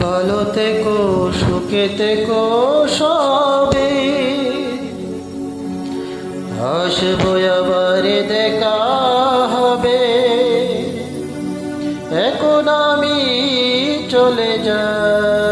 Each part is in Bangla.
ভালোতে কো সুখেতে কো সবে। হাসব আবার দেখা হবে। এখন আমি চলে যাই।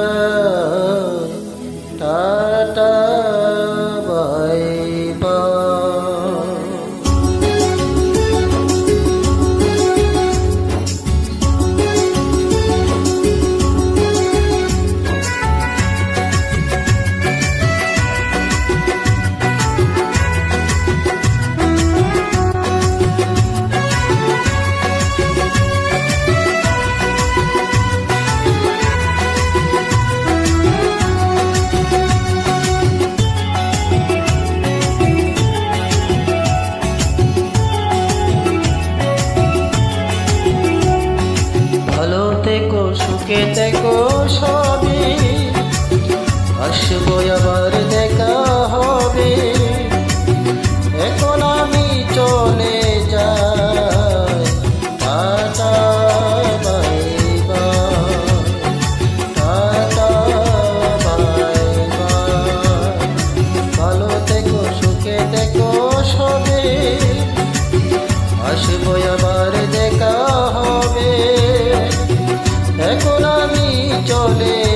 এখন আমি চলে